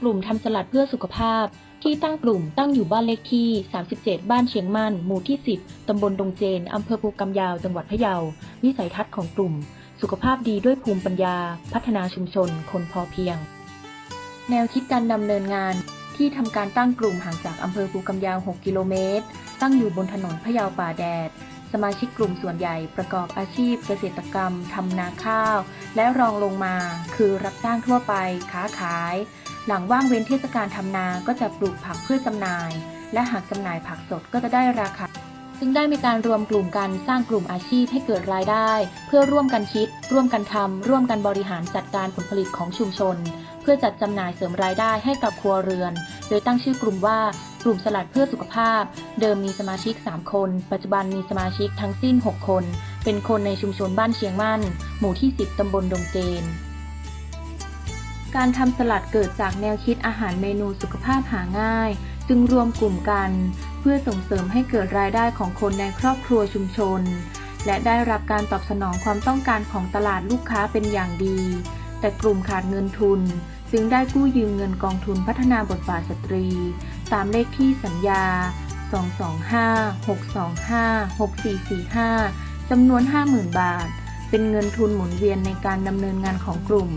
กลุ่มทำสลัดเพื่อสุขภาพ ที่ตั้งกลุ่มตั้งอยู่บ้านเลขที่ 37 บ้านเชียงมั่น หมู่ที่ 10 ตำบลดงเจน อำเภอภูกำยาว จังหวัดพะเยา วิสัยทัศน์ของกลุ่ม สุขภาพดีด้วยภูมิปัญญา พัฒนาชุมชน คนพอเพียง แนวคิดการดำเนินงาน ที่ทำการตั้งกลุ่มห่างจากอำเภอภูกำยาว 6 กิโลเมตร ตั้งอยู่บนถนนพะเยาป่าแดดสมาชิกกลุ่มส่วนใหญ่ประกอบอาชีพเกษตรกรรม ทำนาข้าว และรองลงมา คือรับจ้างทั่วไป ค้าขาย หลังว่างเว้นเทศกาลทำนาก็จะปลูกผักเพื่อจำหน่าย และหากจำหน่ายผักสดก็จะได้ราคาจึงได้มีการรวมกลุ่มกันสร้างกลุ่มอาชีพให้เกิดรายได้ เพื่อร่วมกันคิด ร่วมกันทำร่วมกันบริหารจัดการผลผลิตของชุมชน เพื่อจัดจำหน่ายเสริมรายได้ให้กับครัวเรือน โดยตั้งชื่อกลุ่มว่ากลุ่มสลัดเพื่อสุขภาพ เดิมมีสมาชิก 3 คน ปัจจุบันมีสมาชิกทั้งสิ้น 6 คน เป็นคนในชุมชนบ้านเชียงมั่น หมู่ที่ 10 ตำบลดงเจน การทำสลัดเกิดจากแนวคิดอาหารเมนูสุขภาพหาง่าย จึงรวมกลุ่มกัน เพื่อส่งเสริมให้เกิดรายได้ของคนในครอบครัวชุมชน และได้รับการตอบสนองความต้องการของตลาดลูกค้าเป็นอย่างดี แต่กลุ่มขาดเงินทุน จึงได้กู้ยืมเงินกองทุนพัฒนาบทบาทสตรี ตามเลขที่สัญญา 225-625-6445จำนวน 50,000 บาท เป็นเงินทุนหมุนเวียนในการดำเนินงานของกลุ่ม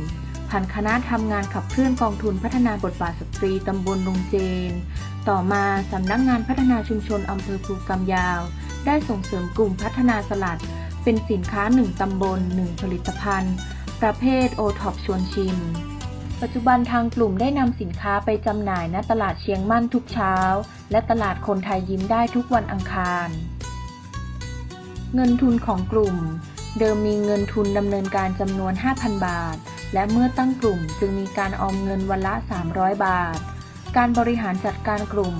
ผ่านคณะทำงานขับเคลื่อนกองทุนพัฒนาบทบาทสตรีตำบลลงเจน ต่อมาสำนักงงานพัฒนาชุมชนอำเภอภูกำยาว ได้ส่งเสริมกลุ่มพัฒนาสลัด เป็นสินค้าหนึ่งตำบลหนึ่งผลิตภัณฑ์ ประเภทโอท็อปชวนชิม ปัจจุบันทางกลุ่มได้นำสินค้าไปจำหน่ายณตลาดเชียงมั่นทุกเช้า และตลาดคนไทยยิ้มได้ทุกวันอังคาร เงินทุนของกลุ่ม เดิมมีเงินทุนดำเนินการจำนวน 5,000 บาท และเมื่อตั้งกลุ่มจึงมีการออมเงินวันละ 300 บาท การบริหารจัดการกลุ่ม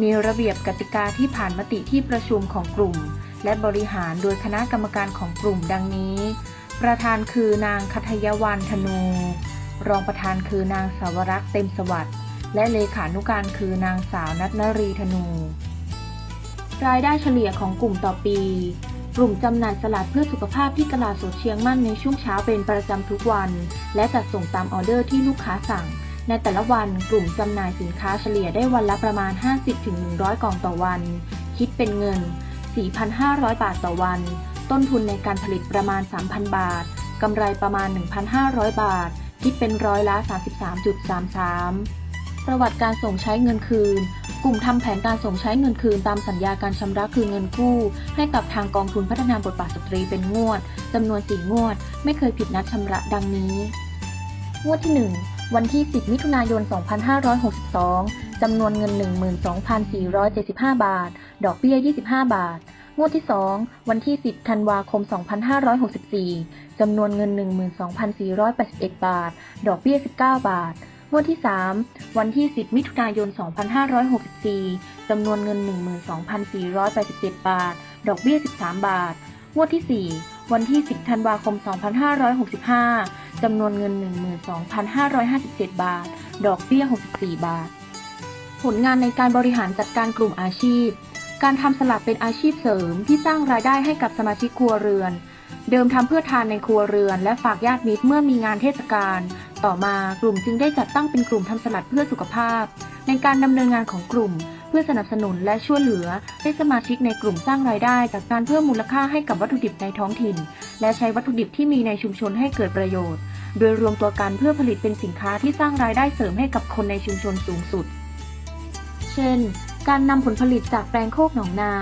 มีระเบียบกติกาที่ผ่านมติที่ประชุมของกลุ่ม และบริหารโดยคณะกรรมการของกลุ่มดังนี้ ประธานคือนางคัทยวันธนู รองประธานคือนางสาวรักษ์เต็มสวัสดิ์และเลขานุการคือนางสาวนัทนรีธนู รายได้เฉลี่ยของกลุ่มต่อปี กลุ่มจำหน่ายสลัดเพื่อสุขภาพที่ตลาดสดเชียงมั่นในช่วงเช้าเป็นประจำทุกวัน และจัดส่งตามออเดอร์ที่ลูกค้าสั่ง ในแต่ละวันกลุ่มจำหน่ายสินค้าเฉลี่ยได้วันละประมาณ 50-100 กล่องต่อวัน คิดเป็นเงิน 4,500 บาทต่อวัน ต้นทุนในการผลิตประมาณ 3,000 บาท กำไรประมาณ 1,500 บาท คิดเป็นร้อยละ 33.33 ประวัติการส่งใช้เงินคืน กลุ่มทำแผนการส่งใช้เงินคืน ตามสัญญาการชำระคืนเงินกู้ ให้กับทางกองทุนพัฒนาบทบาทสตรีเป็นงวดจำนวน4งวด ไม่เคยผิดนัดชำระดังนี้ งวดที่ 1 วันที่ 10 มิถุนายน 2562 จำนวนเงิน 12,475 บาท ดอกเบี้ย 25 บาทงวดที่ 2 วันที่ 10 ธันวาคม 2564 จำนวนเงิน 12,481 บาท ดอกเบี้ย 19 บาท งวดที่ 3 วันที่ 10 มิถุนายน 2564 จำนวนเงิน 12,487 บาท ดอกเบี้ย 13 บาท งวดที่ 4 วันที่ 10 ธันวาคม 2565 จำนวนเงิน 12,557 บาท ดอกเบี้ย 64 บาท ผลงานในการบริหารจัดการกลุ่มอาชีพ การทำสลัดเป็นอาชีพเสริมที่สร้างรายได้ให้กับสมาชิกครัวเรือน เดิมทำเพื่อทานในครัวเรือน และฝากญาติมิตรเมื่อมีงานเทศกาล ต่อมากลุ่มจึงได้จัดตั้งเป็นกลุ่มทำสลัดเพื่อสุขภาพ ในการดำเนินงานของกลุ่ม เพื่อสนับสนุนและช่วยเหลือ ให้สมาชิกในกลุ่มสร้างรายได้ จากการเพิ่มมูลค่าให้กับวัตถุดิบในท้องถิ่น และใช้วัตถุดิบที่มีในชุมชนให้เกิดประโยชน์ โดยรวมตัวกันเพื่อผลิตเป็นสินค้าที่สร้างรายได้เสริมให้กับคนในชุมชนสูงสุด เช่น การนำผลผลิตจากแปลงโคกหนองนา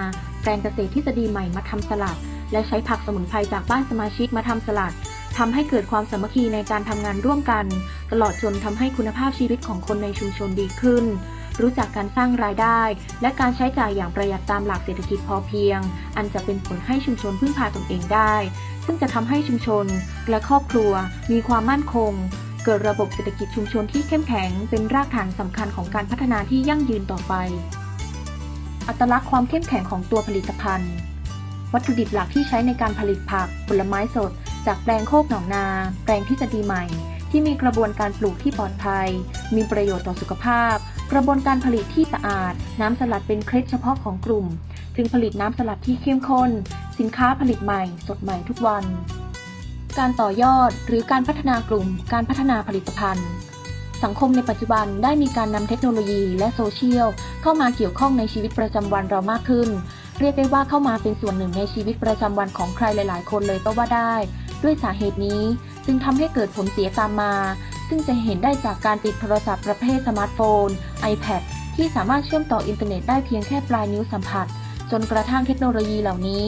แปลงเกษตรทฤษฎีใหม่มาทำสลัด และใช้ผักสมุนไพรจากบ้านสมาชิกมาทำสลัดทำให้เกิดความสามัคคีในการทำงานร่วมกัน ตลอดจนทำให้คุณภาพชีวิตของคนในชุมชนดีขึ้น รู้จักการสร้างรายได้ และการใช้จ่ายอย่างประหยัดตามหลักเศรษฐกิจพอเพียง อันจะเป็นผลให้ชุมชนพึ่งพาตนเองได้ ซึ่งจะทำให้ชุมชนและครอบครัวมีความมั่นคง เกิดระบบเศรษฐกิจชุมชนที่เข้มแข็ง เป็นรากฐานสำคัญของการพัฒนาที่ยั่งยืนต่อไป อัตลักษณ์ความเข้มแข็งของตัวผลิตภัณฑ์ วัตถุดิบหลักที่ใช้ในการผลิตผักผลไม้สด จากแปลงโคกหนองนา แปลงทฤษฎีใหม่ ที่มีกระบวนการปลูกที่ปลอดภัย มีประโยชน์ต่อสุขภาพ กระบวนการผลิตที่สะอาด น้ำสลัดเป็นเคล็ดเฉพาะของกลุ่มจึงผลิตน้ำสลัดที่เข้มข้น สินค้าผลิตใหม่ สดใหม่ทุกวัน การต่อยอดหรือการพัฒนากลุ่ม การพัฒนาผลิตภัณฑ์สังคมในปัจจุบันได้มีการนำเทคโนโลยีและโซเชียลเข้ามาเกี่ยวข้องในชีวิตประจำวันเรามากขึ้น เรียกได้ว่าเข้ามาเป็นส่วนหนึ่งในชีวิตประจำวันของใครหลาย ๆ คนเลยก็ว่าได้ ด้วยสาเหตุนี้จึงทำให้เกิดผลเสียตามมา ซึ่งจะเห็นได้จากการติดโทรศัพท์ประเภทสมาร์ทโฟน iPad ที่สามารถเชื่อมต่ออินเทอร์เน็ตได้เพียงแค่ปลายนิ้วสัมผัส จนกระทั่งเทคโนโลยีเหล่านี้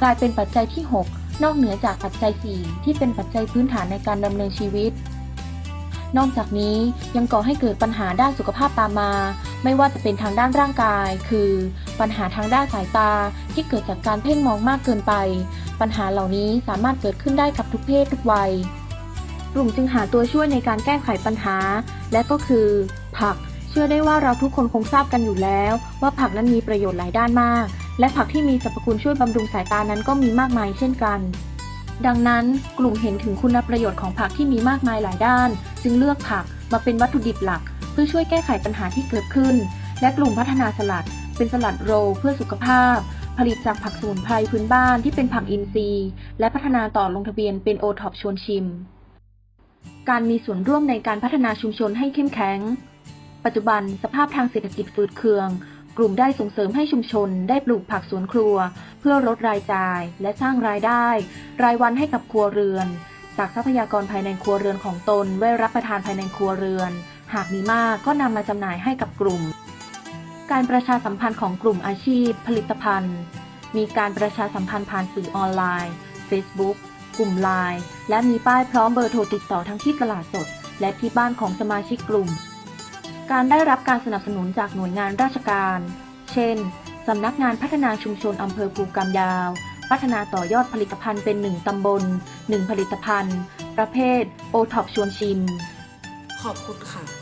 กลายเป็นปัจจัยที่ 6 นอกเหนือจากปัจจัย 4 ที่เป็นปัจจัยพื้นฐานในการดำเนินชีวิต นอกจากนี้ยังก่อให้เกิดปัญหาด้านสุขภาพตามมา ไม่ว่าจะเป็นทางด้านร่างกาย คือ ปัญหาทางด้านสายตาที่เกิดจากการเพ่งมองมากเกินไป ปัญหาเหล่านี้สามารถเกิดขึ้นได้กับทุกเพศทุกวัย กลุ่มจึงหาตัวช่วยในการแก้ไขปัญหา และก็คือ ผัก เชื่อได้ว่าเราทุกคนคงทราบกันอยู่แล้ว ว่าผักนั้นมีประโยชน์หลายด้านมาก และผักที่มีสรรพคุณช่วยบำรุงสายตานั้นก็มีมากมายเช่นกันดังนั้นกลุ่มเห็นถึงคุณประโยชน์ของผักที่มีมากมายหลายด้าน จึงเลือกผักมาเป็นวัตถุดิบหลัก เพื่อช่วยแก้ไขปัญหาที่เกิดขึ้น และกลุ่มพัฒนาสลัด เป็นสลัดโรเพื่อสุขภาพ ผลิตจากผักสมุนไพรพื้นบ้านที่เป็นผักอินทรีย์ และพัฒนาต่อลงทะเบียนเป็นโอท็อปชวนชิม การมีส่วนร่วมในการพัฒนาชุมชนให้เข้มแข็ง ปัจจุบันสภาพทางเศรษฐกิจฝืดเคือง กลุ่มได้ส่งเสริมให้ชุมชน ได้ปลูกผักสวนครัว เพื่อลดรายจ่าย และสร้างรายได้ รายวันให้กับครัวเรือนจากทรัพยากรภายในครัวเรือนของตนไว้รับประทานภายในครัวเรือน หากมีมากก็นำมาจำหน่ายให้กับกลุ่ม การประชาสัมพันธ์ของกลุ่มอาชีพ ผลิตภัณฑ์ มีการประชาสัมพันธ์ผ่านสื่อออนไลน์ Facebook กลุ่มไลน์และมีป้ายพร้อมเบอร์โทรติดต่อทั้งที่ตลาดสด และที่บ้านของสมาชิกกลุ่ม การได้รับการสนับสนุนจากหน่วยงานราชการ เช่นสำนักงานพัฒนาชุมชนอำเภอภูกำยาว พัฒนาต่อยอดผลิตภัณฑ์เป็น 1 ตำบล 1 ผลิตภัณฑ์ ประเภทโอท็อปชวนชิม ขอบคุณค่ะ